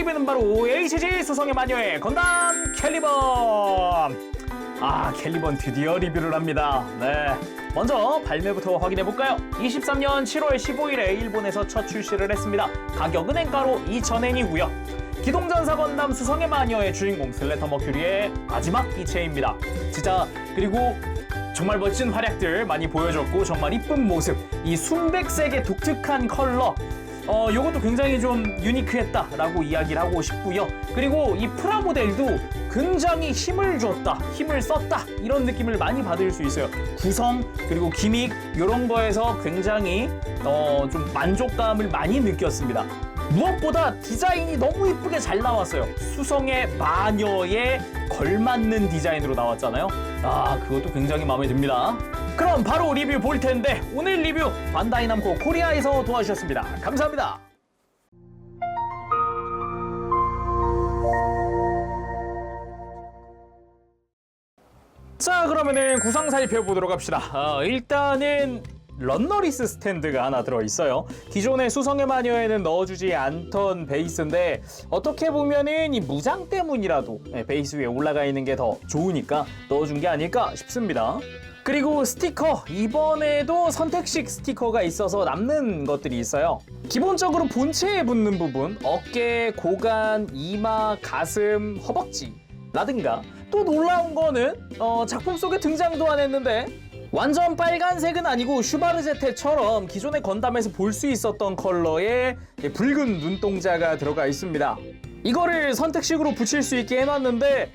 리뷰는 바로 HG 수성의 마녀의 건담 캘리번 아 캘리번 드디어 리뷰를 합니다. 네. 먼저 발매부터 확인해볼까요? 23년 7월 15일에 일본에서 첫 출시를 했습니다. 가격은 엔가로 2,000엔이고요. 기동전사 건담 수성의 마녀의 주인공 슬래터 머큐리의 마지막 기체입니다. 진짜 그리고 정말 멋진 활약들 많이 보여줬고 정말 이쁜 모습 이 순백색의 독특한 컬러 어, 요것도 굉장히 좀 유니크했다라고 이야기를 하고 싶고요. 그리고 이 프라모델도 굉장히 힘을 줬다, 힘을 썼다 이런 느낌을 많이 받을 수 있어요. 구성 그리고 기믹 이런 거에서 굉장히 어, 좀 만족감을 많이 느꼈습니다. 무엇보다 디자인이 너무 이쁘게 잘 나왔어요. 수성의 마녀에 걸맞는 디자인으로 나왔잖아요. 아, 그것도 굉장히 마음에 듭니다. 그럼 바로 리뷰 볼 텐데 오늘 리뷰 반다이 남코 코리아에서 도와주셨습니다. 감사합니다. 자 그러면은 구성 살펴보도록 합시다. 어, 일단은 런너리스 스탠드가 하나 들어있어요. 기존의 수성의 마녀에는 넣어주지 않던 베이스인데 어떻게 보면은 이 무장 때문이라도 네, 베이스 위에 올라가 있는 게 더 좋으니까 넣어준 게 아닐까 싶습니다. 그리고 스티커 이번에도 선택식 스티커가 있어서 남는 것들이 있어요. 기본적으로 본체에 붙는 부분 어깨, 고관, 이마, 가슴, 허벅지 라든가 또 놀라운 거는 어, 작품 속에 등장도 안 했는데 완전 빨간색은 아니고 슈바르제테처럼 기존의 건담에서 볼 수 있었던 컬러의 붉은 눈동자가 들어가 있습니다. 이거를 선택식으로 붙일 수 있게 해놨는데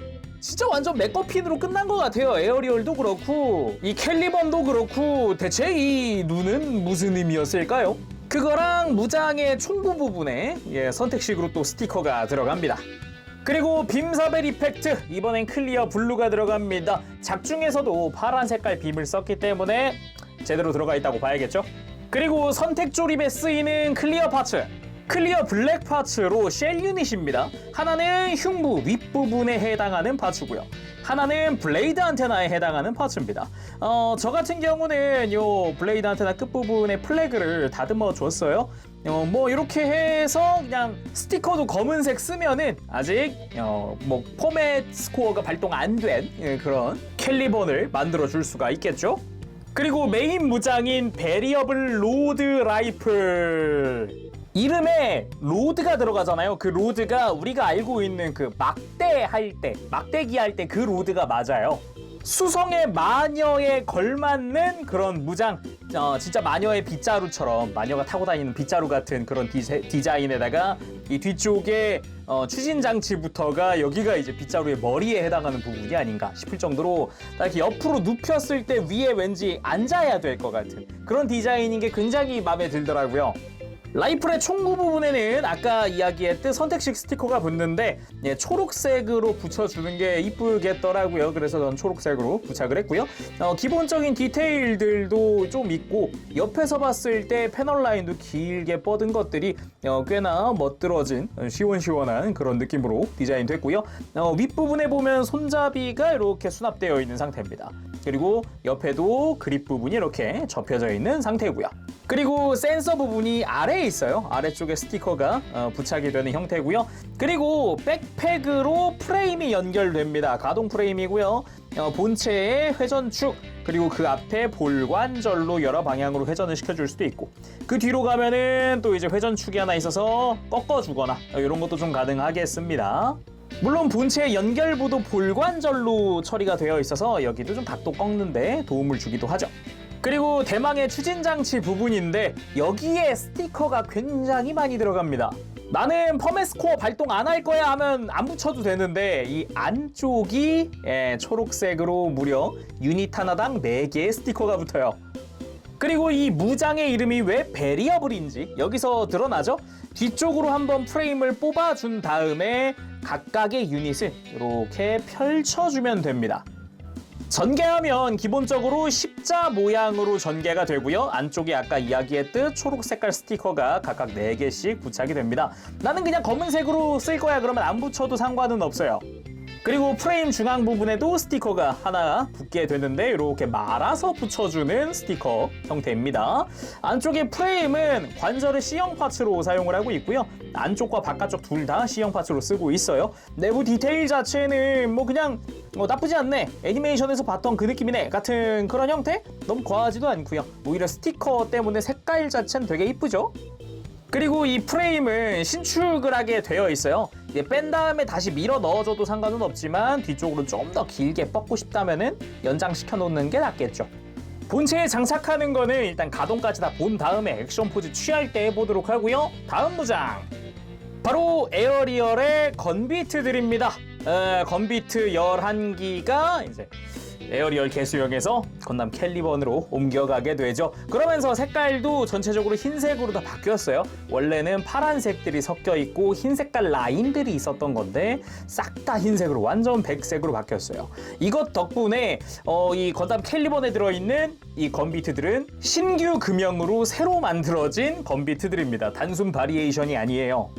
진짜 완전 맥거핀으로 끝난 것 같아요. 에어리얼도 그렇고 이 캘리번도 그렇고 대체 이 눈은 무슨 의미였을까요? 그거랑 무장의 총부 부분에 예, 선택식으로 또 스티커가 들어갑니다. 그리고 빔사벨 이펙트 이번엔 클리어 블루가 들어갑니다 작중에서도 파란 색깔 빔을 썼기 때문에 제대로 들어가 있다고 봐야겠죠 그리고 선택 조립에 쓰이는 클리어 파츠 클리어 블랙 파츠로 쉘 유닛입니다. 하나는 흉부 윗부분에 해당하는 파츠고요. 하나는 블레이드 안테나에 해당하는 파츠입니다. 어, 저 같은 경우는 요 블레이드 안테나 끝부분에 플래그를 다듬어 줬어요. 어, 뭐 이렇게 해서 그냥 스티커도 검은색 쓰면은 아직 어, 뭐 포맷 스코어가 발동 안 된 그런 캘리번을 만들어 줄 수가 있겠죠. 그리고 메인 무장인 베리어블 로드 라이플 이름에 로드가 들어가잖아요. 그 로드가 우리가 알고 있는 그 막대 할 때, 막대기 할 때 그 로드가 맞아요. 수성의 마녀에 걸맞는 그런 무장 어, 진짜 마녀의 빗자루처럼 마녀가 타고 다니는 빗자루 같은 그런 디제, 디자인에다가 이 뒤쪽에 어, 추진 장치부터가 여기가 이제 빗자루의 머리에 해당하는 부분이 아닌가 싶을 정도로 딱 이렇게 옆으로 눕혔을 때 위에 왠지 앉아야 될 것 같은 그런 디자인인 게 굉장히 마음에 들더라고요. 라이플의 총구 부분에는 아까 이야기했듯 선택식 스티커가 붙는데 예, 초록색으로 붙여주는 게 이쁘겠더라고요. 그래서 전 초록색으로 부착을 했고요. 어, 기본적인 디테일들도 좀 있고 옆에서 봤을 때 패널 라인도 길게 뻗은 것들이 어, 꽤나 멋들어진 시원시원한 그런 느낌으로 디자인됐고요. 어, 윗부분에 보면 손잡이가 이렇게 수납되어 있는 상태입니다. 그리고 옆에도 그립 부분이 이렇게 접혀져 있는 상태고요. 그리고 센서 부분이 아래에 있어요. 아래쪽에 스티커가 어, 부착이 되는 형태고요. 그리고 백팩으로 프레임이 연결됩니다. 가동 프레임이고요. 어, 본체의 회전축 그리고 그 앞에 볼관절로 여러 방향으로 회전을 시켜줄 수도 있고 그 뒤로 가면은 또 이제 회전축이 하나 있어서 꺾어주거나 어, 이런 것도 좀 가능하겠습니다. 물론 본체의 연결부도 볼관절로 처리가 되어 있어서 여기도 좀 각도 꺾는데 도움을 주기도 하죠. 그리고 대망의 추진 장치 부분인데 여기에 스티커가 굉장히 많이 들어갑니다. 나는 퍼메스코어 발동 안 할 거야 하면 안 붙여도 되는데 이 안쪽이 예, 초록색으로 무려 유닛 하나당 4개의 스티커가 붙어요. 그리고 이 무장의 이름이 왜 베리어블인지 여기서 드러나죠? 뒤쪽으로 한번 프레임을 뽑아준 다음에 각각의 유닛을 이렇게 펼쳐주면 됩니다. 전개하면 기본적으로 십자 모양으로 전개가 되고요. 안쪽에 아까 이야기했듯 초록 색깔 스티커가 각각 4개씩 부착이 됩니다. 나는 그냥 검은색으로 쓸 거야 그러면 안 붙여도 상관은 없어요. 그리고 프레임 중앙 부분에도 스티커가 하나 붙게 되는데 이렇게 말아서 붙여주는 스티커 형태입니다. 안쪽에 프레임은 관절의 C형 파츠로 사용을 하고 있고요. 안쪽과 바깥쪽 둘 다 C형 파츠로 쓰고 있어요. 내부 디테일 자체는 뭐 그냥 뭐 나쁘지 않네. 애니메이션에서 봤던 그 느낌이네. 같은 그런 형태? 너무 과하지도 않고요. 오히려 스티커 때문에 색깔 자체는 되게 이쁘죠? 그리고 이 프레임은 신축을 하게 되어 있어요. 이제 뺀 다음에 다시 밀어 넣어줘도 상관은 없지만 뒤쪽으로 좀 더 길게 뻗고 싶다면은 연장시켜 놓는 게 낫겠죠. 본체에 장착하는 거는 일단 가동까지 다 본 다음에 액션 포즈 취할 때 해보도록 하고요. 다음 무장. 바로 에어리얼의 건비트들입니다. 에, 건비트 11기가 이제 에어리얼 개수형에서 건담 캘리번으로 옮겨가게 되죠. 그러면서 색깔도 전체적으로 흰색으로 다 바뀌었어요. 원래는 파란색들이 섞여 있고 흰 색깔 라인들이 있었던 건데 싹 다 흰색으로 완전 백색으로 바뀌었어요. 이것 덕분에 어, 이 건담 캘리번에 들어있는 이 건비트들은 신규 금형으로 새로 만들어진 건비트들입니다. 단순 바리에이션이 아니에요.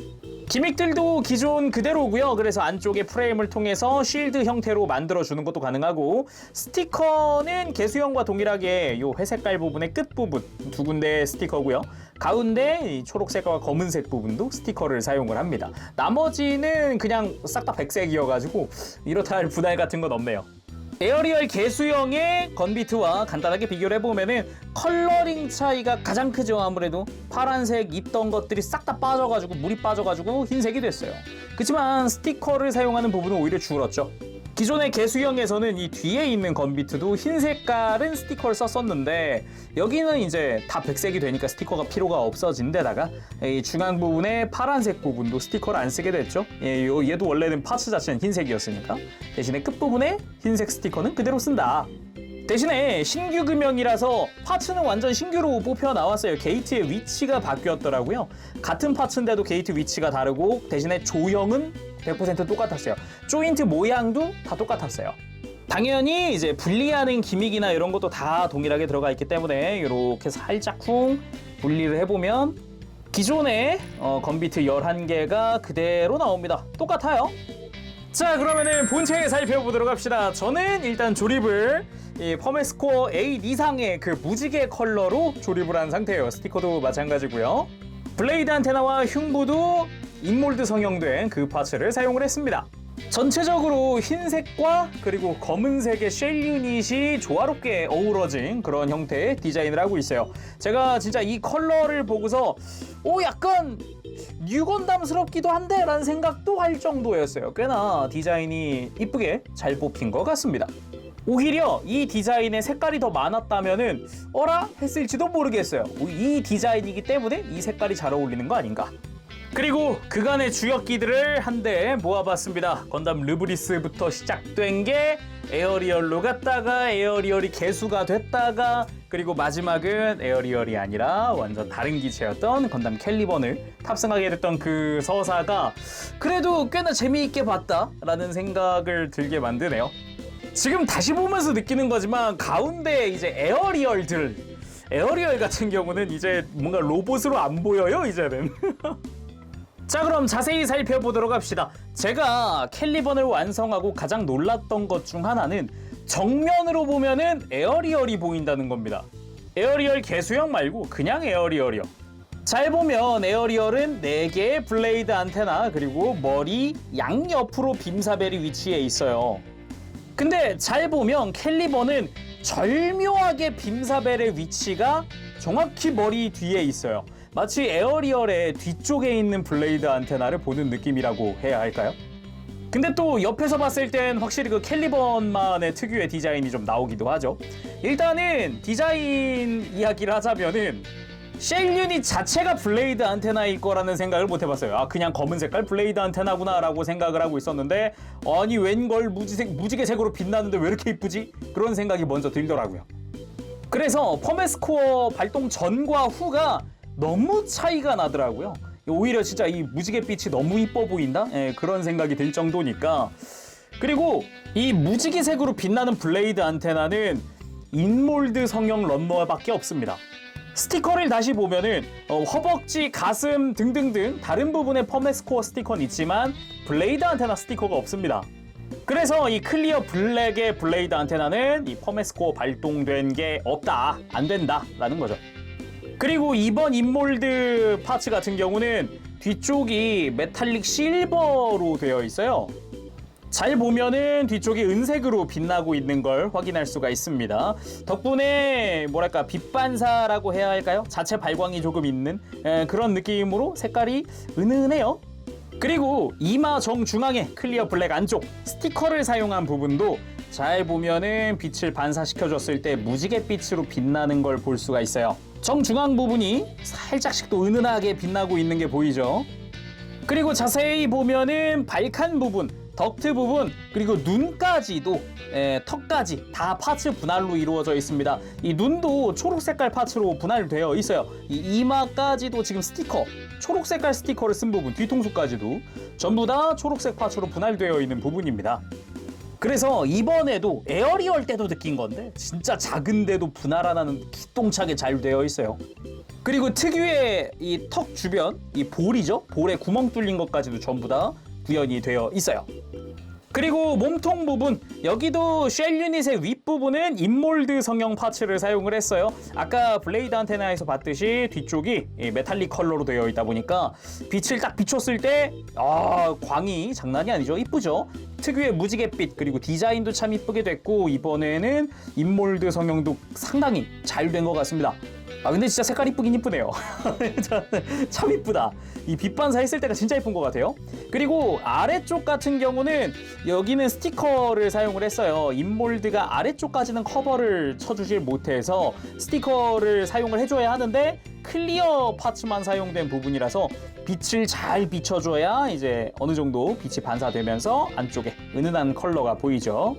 기믹들도 기존 그대로고요. 그래서 안쪽에 프레임을 통해서 쉴드 형태로 만들어주는 것도 가능하고 스티커는 개수형과 동일하게 이 회색깔 부분의 끝 부분 두 군데 스티커고요. 가운데 이 초록색과 검은색 부분도 스티커를 사용을 합니다. 나머지는 그냥 싹 다 백색이어가지고 이렇다 할 분할 같은 건 없네요. 에어리얼 개수형의 건비트와 간단하게 비교를 해보면은 컬러링 차이가 가장 크죠. 아무래도 파란색 있던 것들이 싹 다 빠져가지고 물이 빠져가지고 흰색이 됐어요. 그렇지만 스티커를 사용하는 부분은 오히려 줄었죠 기존의 개수형에서는 이 뒤에 있는 건비트도 흰 색깔은 스티커를 썼었는데 여기는 이제 다 백색이 되니까 스티커가 필요가 없어진 데다가 이 중앙 부분의 파란색 부분도 스티커를 안 쓰게 됐죠 예, 요- 얘도 원래는 파츠 자체는 흰색이었으니까 대신에 끝부분에 흰색 스티커는 그대로 쓴다 대신에 신규 금형이라서 파츠는 완전 신규로 뽑혀 나왔어요. 게이트의 위치가 바뀌었더라고요. 같은 파츠인데도 게이트 위치가 다르고 대신에 조형은 100% 똑같았어요. 조인트 모양도 다 똑같았어요. 당연히 이제 분리하는 기믹이나 이런 것도 다 동일하게 들어가 있기 때문에 이렇게 살짝 쿵 분리를 해보면 기존의 어, 건비트 11개가 그대로 나옵니다. 똑같아요. 자 그러면은 본체 살펴보도록 합시다 저는 일단 조립을 이 퍼메스코어 8 이상의 그 무지개 컬러로 조립을 한 상태예요 스티커도 마찬가지고요 블레이드 안테나와 흉부도 인몰드 성형된 그 파츠를 사용을 했습니다 전체적으로 흰색과 그리고 검은색의 쉘 유닛이 조화롭게 어우러진 그런 형태의 디자인을 하고 있어요 제가 진짜 이 컬러를 보고서 오 약간 뉴건담스럽기도 한데 라는 생각도 할 정도였어요. 꽤나 디자인이 이쁘게 잘 뽑힌 것 같습니다. 오히려 이 디자인의 색깔이 더 많았다면은 어라 했을지도 모르겠어요. 이 디자인이기 때문에 이 색깔이 잘 어울리는 거 아닌가? 그리고 그간의 주역기들을 한데 모아봤습니다. 건담 르브리스부터 시작된 게 에어리얼로 갔다가 에어리얼이 개수가 됐다가 그리고 마지막은 에어리얼이 아니라 완전 다른 기체였던 건담 캘리번을 탑승하게 됐던 그 서사가 그래도 꽤나 재미있게 봤다라는 생각을 들게 만드네요. 지금 다시 보면서 느끼는 거지만 가운데 이제 에어리얼들 에어리얼 같은 경우는 이제 뭔가 로봇으로 안 보여요 이제는 자 그럼 자세히 살펴보도록 합시다. 제가 캘리번을 완성하고 가장 놀랐던 것 중 하나는 정면으로 보면은 에어리얼이 보인다는 겁니다. 에어리얼 개수형 말고 그냥 에어리얼이요. 잘 보면 에어리얼은 4개의 블레이드 안테나 그리고 머리 양옆으로 빔사벨이 위치해 있어요. 근데 잘 보면 캘리버는 절묘하게 빔사벨의 위치가 정확히 머리 뒤에 있어요. 마치 에어리얼의 뒤쪽에 있는 블레이드 안테나를 보는 느낌이라고 해야 할까요? 근데 또 옆에서 봤을 땐 확실히 그 캘리번만의 특유의 디자인이 좀 나오기도 하죠. 일단은 디자인 이야기를 하자면은 쉘 유닛 자체가 블레이드 안테나일 거라는 생각을 못 해봤어요. 아 그냥 검은 색깔 블레이드 안테나구나라고 생각을 하고 있었는데 아니 웬걸 무지색 무지개색으로 빛나는데 왜 이렇게 이쁘지? 그런 생각이 먼저 들더라고요. 그래서 퍼메스코어 발동 전과 후가 너무 차이가 나더라고요. 오히려 진짜 이 무지갯빛이 너무 이뻐 보인다? 예, 그런 생각이 들 정도니까. 그리고 이 무지개색으로 빛나는 블레이드 안테나는 인몰드 성형 런너밖에 없습니다. 스티커를 다시 보면은 어, 허벅지, 가슴 등등등 다른 부분에 퍼메스코어 스티커는 있지만 블레이드 안테나 스티커가 없습니다. 그래서 이 클리어 블랙의 블레이드 안테나는 이 퍼메스코 발동된 게 없다, 안 된다라는 거죠. 그리고 이번 인몰드 파츠 같은 경우는 뒤쪽이 메탈릭 실버로 되어 있어요. 잘 보면은 뒤쪽이 은색으로 빛나고 있는 걸 확인할 수가 있습니다. 덕분에 뭐랄까 빛 반사라고 해야 할까요? 자체 발광이 조금 있는 에, 그런 느낌으로 색깔이 은은해요. 그리고 이마 정중앙에 클리어 블랙 안쪽 스티커를 사용한 부분도 잘 보면은 빛을 반사시켜줬을 때 무지갯빛으로 빛나는 걸 볼 수가 있어요. 정중앙 부분이 살짝씩 또 은은하게 빛나고 있는 게 보이죠. 그리고 자세히 보면은 발칸 부분, 덕트 부분, 그리고 눈까지도 에, 턱까지 다 파츠 분할로 이루어져 있습니다. 이 눈도 초록 색깔 파츠로 분할되어 있어요. 이 이마까지도 지금 스티커, 초록 색깔 스티커를 쓴 부분, 뒤통수까지도 전부 다 초록색 파츠로 분할되어 있는 부분입니다. 그래서 이번에도 에어리얼 때도 느낀 건데 진짜 작은데도 분할 하나는 기똥차게 잘 되어 있어요. 그리고 특유의 이 턱 주변 이 볼이죠 볼에 구멍 뚫린 것까지도 전부 다 구현이 되어 있어요 그리고 몸통 부분 여기도 쉘 유닛의 윗부분은 인몰드 성형 파츠를 사용을 했어요. 아까 블레이드 안테나에서 봤듯이 뒤쪽이 이 메탈릭 컬러로 되어 있다 보니까 빛을 딱 비췄을 때 아, 광이 장난이 아니죠. 이쁘죠? 특유의 무지갯빛 그리고 디자인도 참 이쁘게 됐고 이번에는 인몰드 성형도 상당히 잘 된 것 같습니다 아 근데 진짜 색깔 이쁘긴 이쁘네요. 참 이쁘다. 이 빛반사 했을 때가 진짜 이쁜 것 같아요. 그리고 아래쪽 같은 경우는 여기는 스티커를 사용을 했어요. 인몰드가 아래쪽까지는 커버를 쳐주질 못해서 스티커를 사용을 해줘야 하는데 클리어 파츠만 사용된 부분이라서 빛을 잘 비춰줘야 이제 어느 정도 빛이 반사되면서 안쪽에 은은한 컬러가 보이죠.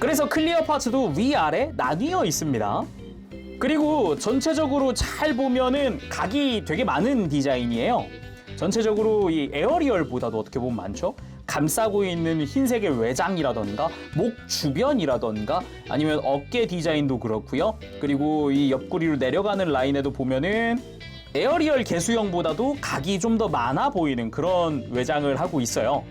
그래서 클리어 파츠도 위아래 나뉘어 있습니다 그리고 전체적으로 잘 보면은 각이 되게 많은 디자인이에요. 전체적으로 이 에어리얼보다도 어떻게 보면 많죠. 감싸고 있는 흰색의 외장이라던가 목 주변이라던가 아니면 어깨 디자인도 그렇고요. 그리고 이 옆구리로 내려가는 라인에도 보면은 에어리얼 개수형보다도 각이 좀 더 많아 보이는 그런 외장을 하고 있어요.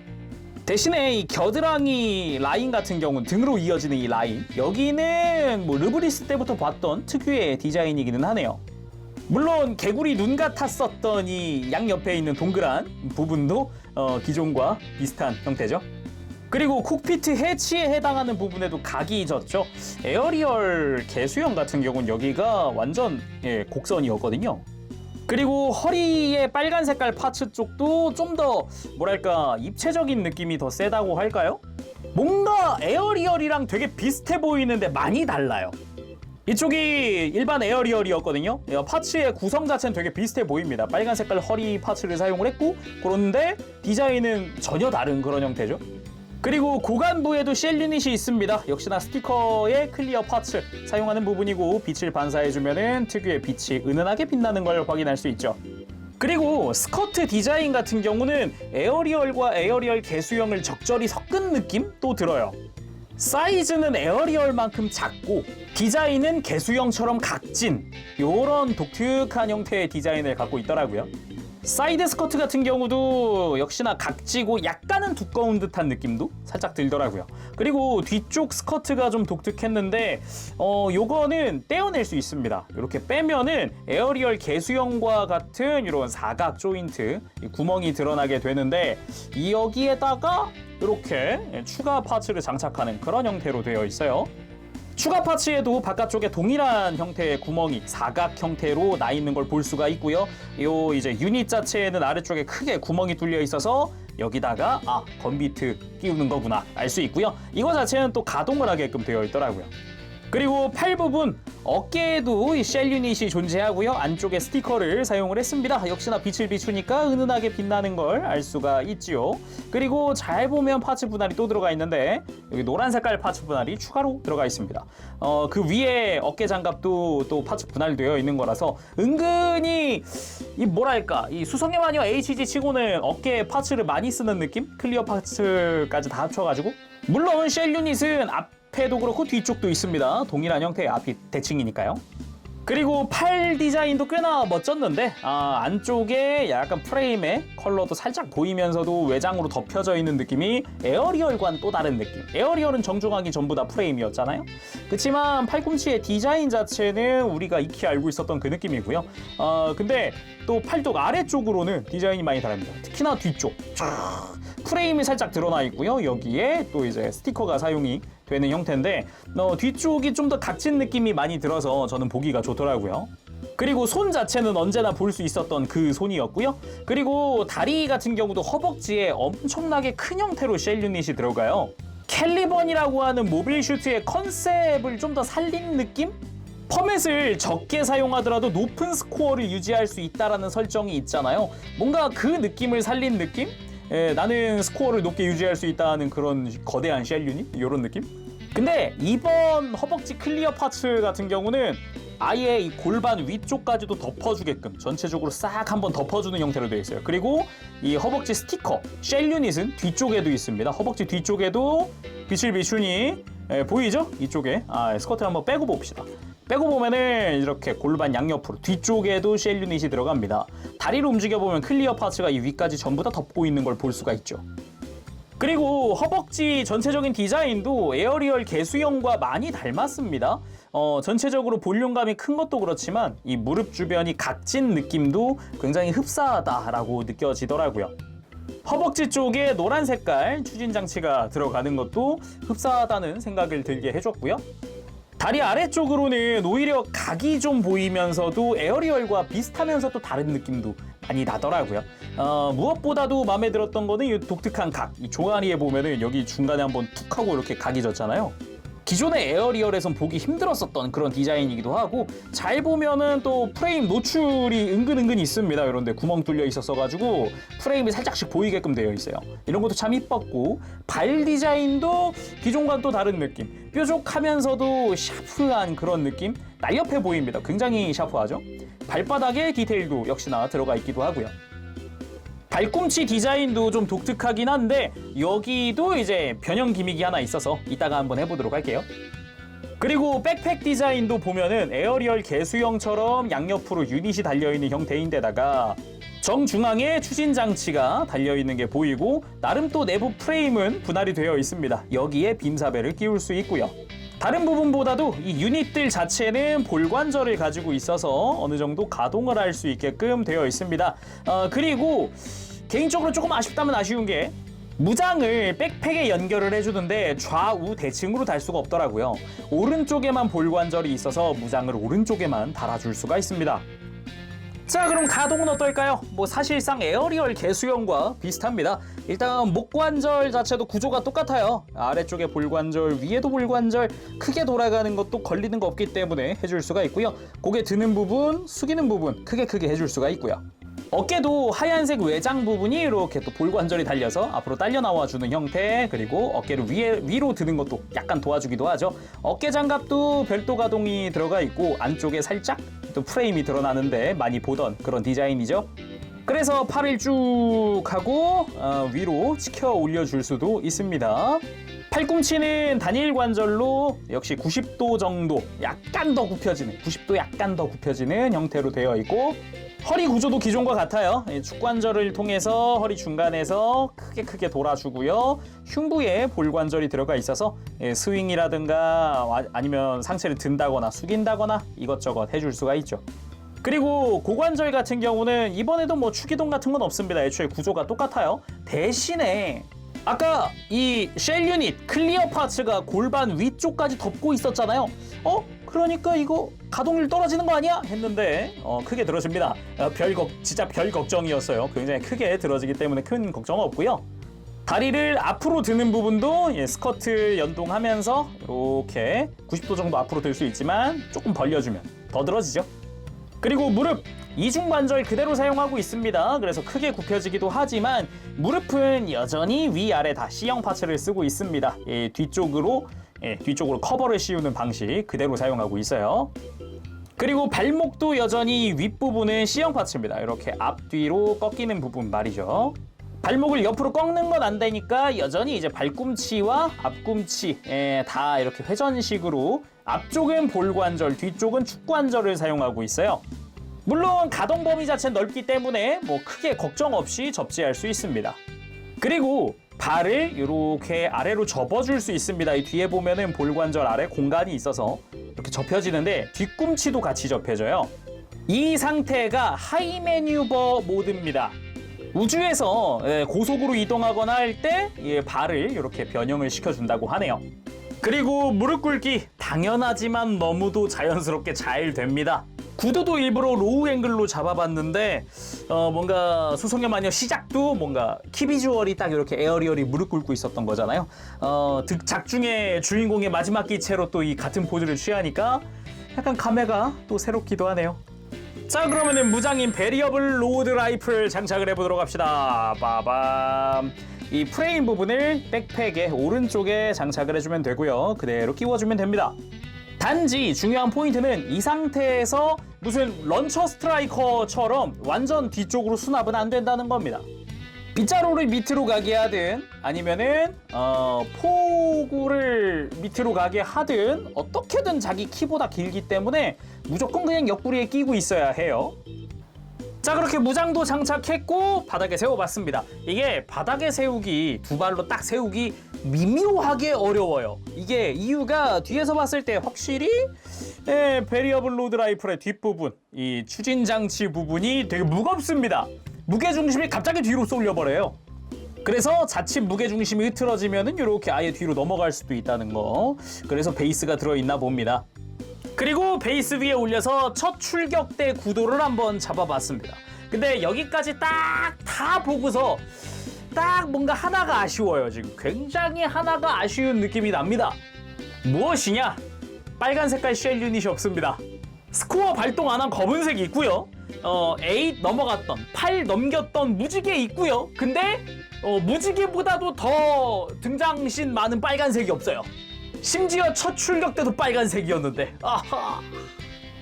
대신에 이 겨드랑이 라인 같은 경우는 등으로 이어지는 이 라인 여기는 뭐 르브리스 때부터 봤던 특유의 디자인이기는 하네요. 물론 개구리 눈 같았었던 이 양옆에 있는 동그란 부분도 어, 기존과 비슷한 형태죠. 그리고 콕피트 해치에 해당하는 부분에도 각이 졌죠. 에어리얼 개수형 같은 경우는 여기가 완전 예, 곡선이었거든요. 그리고 허리의 빨간 색깔 파츠 쪽도 좀 더 뭐랄까 입체적인 느낌이 더 세다고 할까요? 뭔가 에어리얼이랑 되게 비슷해 보이는데 많이 달라요. 이쪽이 일반 에어리얼이었거든요. 어, 파츠의 구성 자체는 되게 비슷해 보입니다. 빨간 색깔 허리 파츠를 사용을 했고 그런데 디자인은 전혀 다른 그런 형태죠. 그리고 고관부에도 쉘 유닛이 있습니다. 역시나 스티커의 클리어 파츠 사용하는 부분이고 빛을 반사해주면 특유의 빛이 은은하게 빛나는 걸 확인할 수 있죠. 그리고 스커트 디자인 같은 경우는 에어리얼과 에어리얼 개수형을 적절히 섞은 느낌도 들어요. 사이즈는 에어리얼만큼 작고 디자인은 개수형처럼 각진 이런 독특한 형태의 디자인을 갖고 있더라고요. 사이드 스커트 같은 경우도 역시나 각지고 약간은 두꺼운 듯한 느낌도 살짝 들더라고요. 그리고 뒤쪽 스커트가 좀 독특했는데 어 요거는 떼어낼 수 있습니다. 이렇게 빼면은 에어리얼 개수형과 같은 이런 사각 조인트 이 구멍이 드러나게 되는데 이 여기에다가 이렇게 추가 파츠를 장착하는 그런 형태로 되어 있어요. 추가 파츠에도 바깥쪽에 동일한 형태의 구멍이 사각 형태로 나 있는 걸 볼 수가 있고요. 요 이제 유닛 자체에는 아래쪽에 크게 구멍이 뚫려 있어서 여기다가 아 건비트 끼우는 거구나 알 수 있고요. 이거 자체는 또 가동을 하게끔 되어 있더라고요. 그리고 팔 부분 어깨에도 이쉘 유닛이 존재하고요. 안쪽에 스티커를 사용을 했습니다. 역시나 빛을 비추니까 은은하게 빛나는 걸 알 수가 있지요. 그리고 잘 보면 파츠 분할이 또 들어가 있는데 여기 노란 색깔 파츠 분할이 추가로 들어가 있습니다. 어, 그 위에 어깨 장갑도 또 파츠 분할되어 있는 거라서 은근히 이 뭐랄까 이 수성의 마녀 HG 치고는 어깨 파츠를 많이 쓰는 느낌? 클리어 파츠까지 다 합쳐가지고 물론 쉘 유닛은 앞에도 그렇고 뒤쪽도 있습니다. 동일한 형태의 앞이 대칭이니까요. 그리고 팔 디자인도 꽤나 멋졌는데 아, 안쪽에 약간 프레임에 컬러도 살짝 보이면서도 외장으로 덮여져 있는 느낌이 에어리얼과는 또 다른 느낌. 에어리얼은 정중하게 전부 다 프레임이었잖아요. 그렇지만 팔꿈치의 디자인 자체는 우리가 익히 알고 있었던 그 느낌이고요. 어, 근데 또 팔뚝 아래쪽으로는 디자인이 많이 다릅니다. 특히나 뒤쪽. 쫙 프레임이 살짝 드러나 있고요. 여기에 또 이제 스티커가 사용이 되는 형태인데 어, 뒤쪽이 좀더 각진 느낌이 많이 들어서 저는 보기가 좋더라고요. 그리고 손 자체는 언제나 볼 수 있었던 그 손이었고요. 그리고 다리 같은 경우도 허벅지에 엄청나게 큰 형태로 쉘 유닛이 들어가요. 캘리번이라고 하는 모빌 슈트의 컨셉을 좀 더 살린 느낌? 퍼맷을 적게 사용하더라도 높은 스코어를 유지할 수 있다라는 설정이 있잖아요. 뭔가 그 느낌을 살린 느낌? 예, 나는 스코어를 높게 유지할 수 있다는 그런 거대한 쉘 유닛 이런 느낌? 근데 이번 허벅지 클리어 파츠 같은 경우는 아예 이 골반 위쪽까지도 덮어주게끔 전체적으로 싹 한번 덮어주는 형태로 되어 있어요. 그리고 이 허벅지 스티커 쉘 유닛은 뒤쪽에도 있습니다. 허벅지 뒤쪽에도 빛을 비추니 예, 보이죠? 이쪽에 아, 스커트 한번 빼고 봅시다. 빼고 보면은 이렇게 골반 양옆으로 뒤쪽에도 쉘 유닛이 들어갑니다. 다리를 움직여 보면 클리어 파츠가 이 위까지 전부 다 덮고 있는 걸 볼 수가 있죠. 그리고 허벅지 전체적인 디자인도 에어리얼 개수형과 많이 닮았습니다. 어, 전체적으로 볼륨감이 큰 것도 그렇지만 이 무릎 주변이 각진 느낌도 굉장히 흡사하다라고 느껴지더라고요. 허벅지 쪽에 노란 색깔 추진 장치가 들어가는 것도 흡사하다는 생각을 들게 해줬고요. 다리 아래쪽으로는 오히려 각이 좀 보이면서도 에어리얼과 비슷하면서 또 다른 느낌도 많이 나더라고요. 어, 무엇보다도 마음에 들었던 거는 이 독특한 각. 이 종아리에 보면은 여기 중간에 한번 툭 하고 이렇게 각이 졌잖아요. 기존의 에어리얼에선 보기 힘들었었던 그런 디자인이기도 하고 잘 보면은 또 프레임 노출이 은근은근 있습니다. 이런데 구멍 뚫려 있었어 가지고 프레임이 살짝씩 보이게끔 되어 있어요. 이런 것도 참 이뻤고 발 디자인도 기존과는 또 다른 느낌. 뾰족하면서도 샤프한 그런 느낌. 날렵해 보입니다. 굉장히 샤프하죠. 발바닥에 디테일도 역시나 들어가 있기도 하고요. 발꿈치 디자인도 좀 독특하긴 한데 여기도 이제 변형 기믹이 하나 있어서 이따가 한번 해보도록 할게요. 그리고 백팩 디자인도 보면은 에어리얼 개수형처럼 양옆으로 유닛이 달려있는 형태인데다가 정중앙에 추진 장치가 달려있는 게 보이고 나름 또 내부 프레임은 분할이 되어 있습니다. 여기에 빔사벨을 끼울 수 있고요. 다른 부분보다도 이 유닛들 자체는 볼관절을 가지고 있어서 어느 정도 가동을 할 수 있게끔 되어 있습니다. 어, 그리고 개인적으로 조금 아쉽다면 아쉬운 게 무장을 백팩에 연결을 해주는데 좌우 대칭으로 달 수가 없더라고요. 오른쪽에만 볼관절이 있어서 무장을 오른쪽에만 달아줄 수가 있습니다. 자 그럼 가동은 어떨까요? 뭐 사실상 에어리얼 개수형과 비슷합니다. 일단 목관절 자체도 구조가 똑같아요. 아래쪽에 볼관절, 위에도 볼관절 크게 돌아가는 것도 걸리는 거 없기 때문에 해줄 수가 있고요. 고개 드는 부분, 숙이는 부분 크게 크게 해줄 수가 있고요. 어깨도 하얀색 외장 부분이 이렇게 또 볼관절이 달려서 앞으로 딸려 나와 주는 형태 그리고 어깨를 위에 위로 드는 것도 약간 도와주기도 하죠. 어깨 장갑도 별도 가동이 들어가 있고 안쪽에 살짝 또 프레임이 드러나는데 많이 보던 그런 디자인이죠. 그래서 팔을 쭉 하고 어, 위로 치켜 올려줄 수도 있습니다. 팔꿈치는 단일 관절로 역시 90도 정도 약간 더 굽혀지는 90도 약간 더 굽혀지는 형태로 되어 있고 허리 구조도 기존과 같아요. 이 축관절을 통해서 허리 중간에서 크게 크게 돌아주고요. 흉부에 볼관절이 들어가 있어서 예, 스윙이라든가 아- 아니면 상체를 든다거나 숙인다거나 이것저것 해줄 수가 있죠. 그리고 고관절 같은 경우는 이번에도 뭐 추기동 같은 건 없습니다. 애초에 구조가 똑같아요. 대신에 아까 이 쉘 유닛 클리어 파츠가 골반 위쪽까지 덮고 있었잖아요. 어? 그러니까 이거 가동률 떨어지는 거 아니야? 했는데 어, 크게 들어집니다. 어, 별 걱, 진짜 별 걱정이었어요. 굉장히 크게 들어지기 때문에 큰 걱정 없고요. 다리를 앞으로 드는 부분도 예, 스커트 연동하면서 이렇게 90도 정도 앞으로 들 수 있지만 조금 벌려주면 더 들어지죠. 그리고 무릎 이중관절 그대로 사용하고 있습니다. 그래서 크게 굽혀지기도 하지만 무릎은 여전히 위아래 다 C형 파츠를 쓰고 있습니다. 예, 뒤쪽으로 예, 뒤쪽으로 커버를 씌우는 방식 그대로 사용하고 있어요. 그리고 발목도 여전히 윗부분은 C형 파츠입니다. 이렇게 앞뒤로 꺾이는 부분 말이죠. 발목을 옆으로 꺾는 건 안 되니까 여전히 이제 발꿈치와 앞꿈치 예, 다 이렇게 회전식으로 앞쪽은 볼관절, 뒤쪽은 축관절을 사용하고 있어요. 물론 가동 범위 자체는 넓기 때문에 뭐 크게 걱정 없이 접지할 수 있습니다. 그리고 발을 이렇게 아래로 접어줄 수 있습니다. 이 뒤에 보면은 볼관절 아래 공간이 있어서 이렇게 접혀지는데 뒤꿈치도 같이 접혀져요. 이 상태가 하이 매뉴버 모드입니다. 우주에서 예, 고속으로 이동하거나 할 때 발을 이렇게 변형을 시켜준다고 하네요. 그리고 무릎 꿇기 당연하지만 너무도 자연스럽게 잘 됩니다. 구도도 일부러 로우 앵글로 잡아봤는데 어, 뭔가 수성의 마녀 시작도 뭔가 키비주얼이 딱 이렇게 에어리얼이 무릎 꿇고 있었던 거잖아요. 어, 득작 중에 주인공의 마지막 기체로 또 이 같은 포즈를 취하니까 약간 감회가 또 새롭기도 하네요. 자 그러면은 무장인 베리어블 로드 라이플 장착을 해보도록 합시다. 빠밤. 이 프레임 부분을 백팩의 오른쪽에 장착을 해주면 되고요. 그대로 끼워주면 됩니다. 단지 중요한 포인트는 이 상태에서 무슨 런처 스트라이커처럼 완전 뒤쪽으로 수납은 안 된다는 겁니다. 빗자루를 밑으로 가게 하든 아니면은 어, 포구를 밑으로 가게 하든 어떻게든 자기 키보다 길기 때문에 무조건 그냥 옆구리에 끼고 있어야 해요. 자 그렇게 무장도 장착했고 바닥에 세워봤습니다. 이게 바닥에 세우기 두 발로 딱 세우기 미묘하게 어려워요. 이게 이유가 뒤에서 봤을 때 확실히 예, 베리어블 로드 라이플의 뒷부분 이 추진 장치 부분이 되게 무겁습니다. 무게 중심이 갑자기 뒤로 쏠려 버려요. 그래서 자칫 무게 중심이 흐트러지면은 이렇게 아예 뒤로 넘어갈 수도 있다는 거. 그래서 베이스가 들어 있나 봅니다. 그리고 베이스 위에 올려서 첫 출격대 구도를 한번 잡아봤습니다. 근데 여기까지 딱 다 보고서 딱 뭔가 하나가 아쉬워요. 지금 굉장히 하나가 아쉬운 느낌이 납니다. 무엇이냐? 빨간 색깔 쉘 유닛이 없습니다. 스코어 발동 안 한 검은색이 있고요. 어, 8 넘어갔던, 8 넘겼던 무지개 있고요. 근데 어, 무지개보다도 더 등장신 많은 빨간색이 없어요. 심지어 첫 출격 때도 빨간색이었는데. 아하.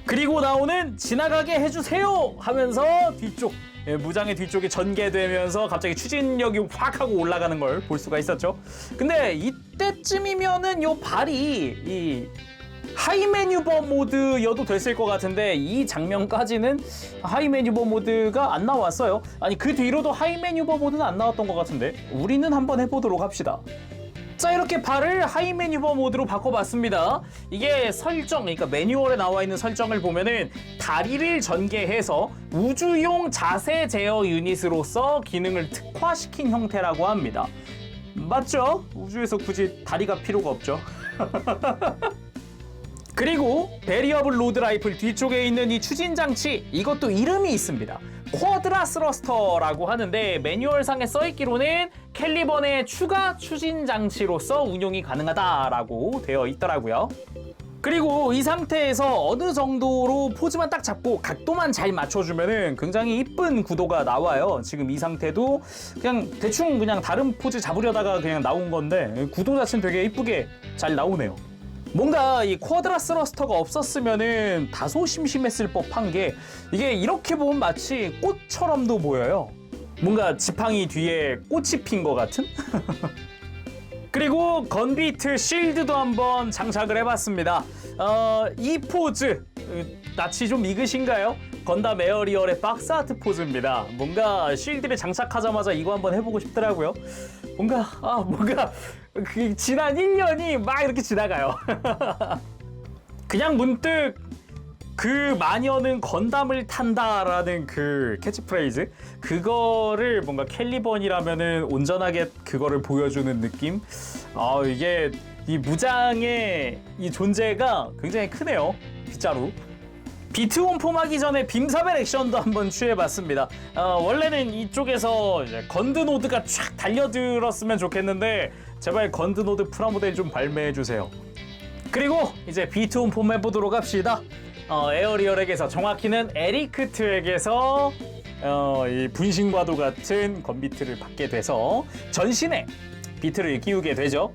그리고 나오는 지나가게 해주세요 하면서 뒤쪽 예, 무장의 뒤쪽이 전개되면서 갑자기 추진력이 확 하고 올라가는 걸 볼 수가 있었죠. 근데 이때쯤이면은 요 발이 이 하이 매뉴버 모드여도 됐을 것 같은데 이 장면까지는 하이 매뉴버 모드가 안 나왔어요. 아니 그 뒤로도 하이 매뉴버 모드는 안 나왔던 것 같은데 우리는 한번 해보도록 합시다. 자 이렇게 발을 하이 매뉴버 모드로 바꿔봤습니다. 이게 설정, 그러니까 매뉴얼에 나와 있는 설정을 보면은 다리를 전개해서 우주용 자세 제어 유닛으로서 기능을 특화시킨 형태라고 합니다. 맞죠? 우주에서 굳이 다리가 필요가 없죠. 그리고 베리어블 로드 라이플 뒤쪽에 있는 이 추진 장치 이것도 이름이 있습니다. 쿼드라 스러스터라고 하는데 매뉴얼상에 써있기로는 캘리번의 추가 추진 장치로서 운용이 가능하다라고 되어 있더라고요. 그리고 이 상태에서 어느 정도로 포즈만 딱 잡고 각도만 잘 맞춰주면은 굉장히 이쁜 구도가 나와요. 지금 이 상태도 그냥 대충 그냥 다른 포즈 잡으려다가 그냥 나온 건데 구도 자체는 되게 이쁘게 잘 나오네요. 뭔가 이 쿼드라 스러스터가 없었으면은 다소 심심했을 법한 게 이게 이렇게 보면 마치 꽃처럼도 보여요. 뭔가 지팡이 뒤에 꽃이 핀 것 같은? 그리고 건비트 실드도 한번 장착을 해봤습니다. 어, 이 포즈 어, 낯이 좀 익으신가요? 건담 에어리얼의 박스 아트 포즈입니다. 뭔가 실드를 장착하자마자 이거 한번 해보고 싶더라고요. 뭔가 아 뭔가 그 지난 1년이 막 이렇게 지나가요. 그냥 문득 그 마녀는 건담을 탄다라는 그 캐치프레이즈 그거를 뭔가 캘리번이라면은 온전하게 그거를 보여주는 느낌 아 이게 이 무장의 이 존재가 굉장히 크네요 빗자루 비트 원폼하기 전에 빔사벨 액션도 한번 취해봤습니다. 어, 원래는 이쪽에서 건드노드가 쫙 달려들었으면 좋겠는데 제발 건드노드 프라모델 좀 발매해주세요. 그리고 이제 비트 원폼 해보도록 합시다. 어, 에어리얼에게서 정확히는 에리크트에게서 어, 이 분신과도 같은 건비트를 받게 돼서 전신에 비트를 끼우게 되죠.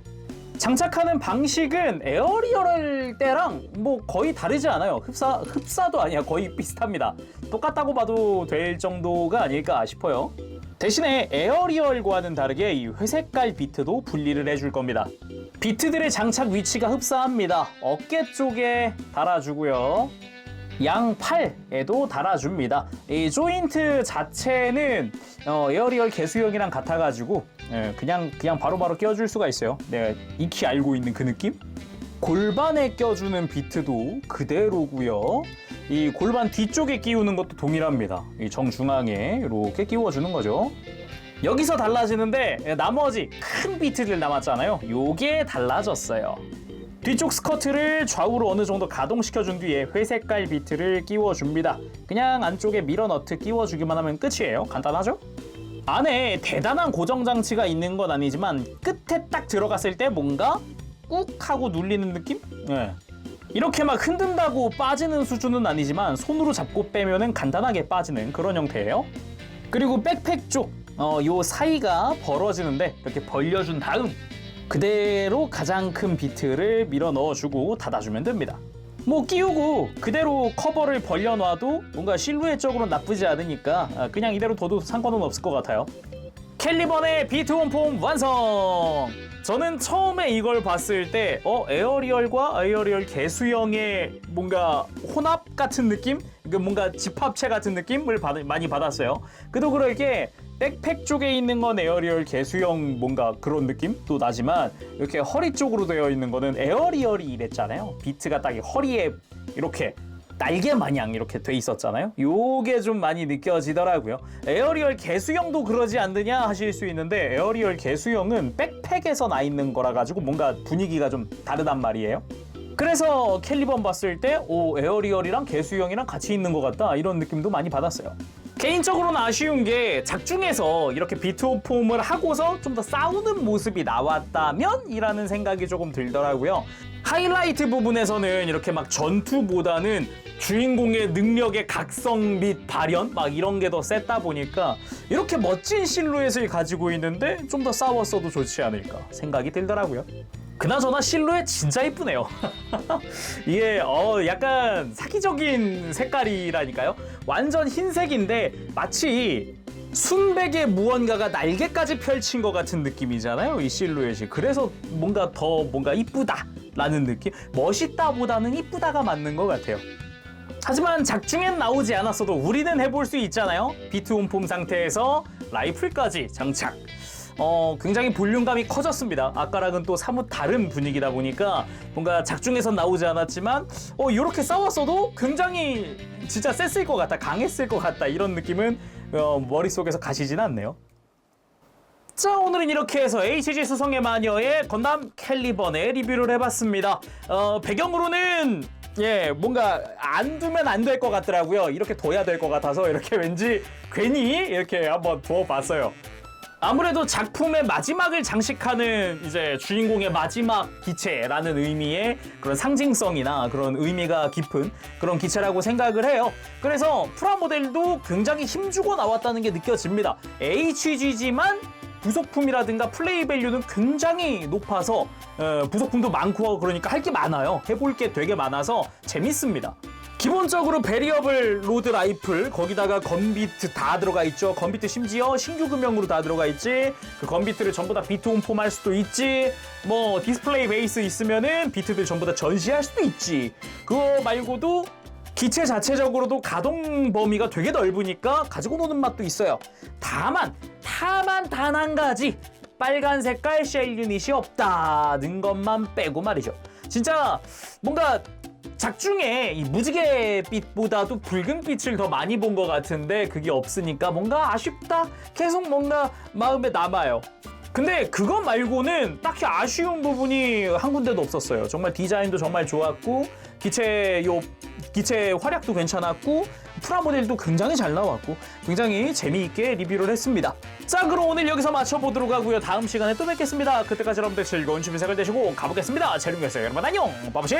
장착하는 방식은 에어리얼 때랑 뭐 거의 다르지 않아요. 흡사 흡사도 아니야. 거의 비슷합니다. 똑같다고 봐도 될 정도가 아닐까 싶어요. 대신에 에어리얼과는 다르게 이 회색깔 비트도 분리를 해줄 겁니다. 비트들의 장착 위치가 흡사합니다. 어깨 쪽에 달아주고요. 양 팔에도 달아줍니다. 이 조인트 자체는 어, 에어리얼 개수형이랑 같아가지고 예, 그냥 그냥 바로바로 껴줄 수가 있어요. 내가 익히 알고 있는 그 느낌? 골반에 껴주는 비트도 그대로고요. 이 골반 뒤쪽에 끼우는 것도 동일합니다. 이 정중앙에 이렇게 끼워주는 거죠. 여기서 달라지는데 나머지 큰 비트들 남았잖아요. 요게 달라졌어요. 뒤쪽 스커트를 좌우로 어느 정도 가동시켜 준 뒤에 회색깔 비트를 끼워 줍니다. 그냥 안쪽에 미러 너트 끼워 주기만 하면 끝이에요. 간단하죠? 안에 대단한 고정 장치가 있는 건 아니지만 끝에 딱 들어갔을 때 뭔가 꾹 하고 눌리는 느낌? 예. 이렇게 막 흔든다고 빠지는 수준은 아니지만 손으로 잡고 빼면은 간단하게 빠지는 그런 형태예요. 그리고 백팩 쪽, 어, 요 사이가 벌어지는데 이렇게 벌려준 다음 그대로 가장 큰 비트를 밀어 넣어주고 닫아주면 됩니다. 뭐 끼우고 그대로 커버를 벌려놔도 뭔가 실루엣적으로 나쁘지 않으니까 아, 그냥 이대로 둬도 상관은 없을 것 같아요. 캘리번의 비트온 폼 완성! 저는 처음에 이걸 봤을 때, 어, 에어리얼과 에어리얼 개수형의 뭔가 혼합 같은 느낌? 그 뭔가 집합체 같은 느낌을 받, 많이 받았어요. 그도 그러게 백팩 쪽에 있는 건 에어리얼 개수형 뭔가 그런 느낌도 나지만 이렇게 허리 쪽으로 되어 있는 거는 에어리얼이 이랬잖아요. 비트가 딱이 허리에 이렇게 날개 마냥 이렇게 돼 있었잖아요. 요게 좀 많이 느껴지더라고요. 에어리얼 개수형도 그러지 않느냐 하실 수 있는데 에어리얼 개수형은 백팩에서 나 있는 거라 가지고 뭔가 분위기가 좀 다르단 말이에요. 그래서 캘리번 봤을 때, 오, 에어리얼이랑 개수형이랑 같이 있는 것 같다. 이런 느낌도 많이 받았어요. 개인적으로는 아쉬운 게 작중에서 이렇게 비트오폼을 하고서 좀 더 싸우는 모습이 나왔다면? 이라는 생각이 조금 들더라고요. 하이라이트 부분에서는 이렇게 막 전투보다는 주인공의 능력의 각성 및 발현 막 이런 게 더 셌다 보니까 이렇게 멋진 실루엣을 가지고 있는데 좀 더 싸웠어도 좋지 않을까 생각이 들더라고요. 그나저나 실루엣 진짜 이쁘네요. 이게 어 약간 사기적인 색깔이라니까요. 완전 흰색인데 마치 순백의 무언가가 날개까지 펼친 것 같은 느낌이잖아요. 이 실루엣이. 그래서 뭔가 더 뭔가 이쁘다라는 느낌. 멋있다보다는 이쁘다가 맞는 것 같아요. 하지만 작중엔 나오지 않았어도 우리는 해볼 수 있잖아요. 비트 온폼 상태에서 라이플까지 장착. 어, 굉장히 볼륨감이 커졌습니다. 아까랑은 또 사뭇 다른 분위기다 보니까 뭔가 작중에선 나오지 않았지만 어, 이렇게 싸웠어도 굉장히 진짜 셌을 것 같다, 강했을 것 같다 이런 느낌은 어, 머릿속에서 가시진 않네요. 자 오늘은 이렇게 해서 HG 수성의 마녀의 건담 캘리번의 리뷰를 해봤습니다. 어, 배경으로는 예 뭔가 안 두면 안 될 것 같더라고요. 이렇게 둬야 될 것 같아서 이렇게 왠지 괜히 이렇게 한번 두어봤어요. 아무래도 작품의 마지막을 장식하는 이제 주인공의 마지막 기체라는 의미의 그런 상징성이나 그런 의미가 깊은 그런 기체라고 생각을 해요. 그래서 프라모델도 굉장히 힘주고 나왔다는 게 느껴집니다. HG지만 부속품이라든가 플레이 밸류는 굉장히 높아서 어, 부속품도 많고 그러니까 할 게 많아요. 해볼 게 되게 많아서 재밌습니다. 기본적으로 베리어블 로드 라이플 거기다가 건비트 다 들어가 있죠. 건비트 심지어 신규 금형으로 다 들어가 있지. 그 건비트를 전부 다 비트 홈폼할 수도 있지. 뭐 디스플레이 베이스 있으면은 비트들 전부 다 전시할 수도 있지. 그거 말고도 기체 자체적으로도 가동 범위가 되게 넓으니까 가지고 노는 맛도 있어요. 다만, 다만 단 한 가지 빨간 색깔 쉘 유닛이 없다는 것만 빼고 말이죠. 진짜 뭔가 작중에 이 무지개빛보다도 붉은 빛을 더 많이 본 것 같은데 그게 없으니까 뭔가 아쉽다. 계속 뭔가 마음에 남아요. 근데 그것 말고는 딱히 아쉬운 부분이 한 군데도 없었어요. 정말 디자인도 정말 좋았고 기체 요 기체 활약도 괜찮았고 프라모델도 굉장히 잘 나왔고 굉장히 재미있게 리뷰를 했습니다. 자 그럼 오늘 여기서 마쳐보도록 하고요. 다음 시간에 또 뵙겠습니다. 그때까지 여러분들 즐거운 취미생활 되시고 가보겠습니다. 재룡이었어요. 여러분 안녕. 빠바시.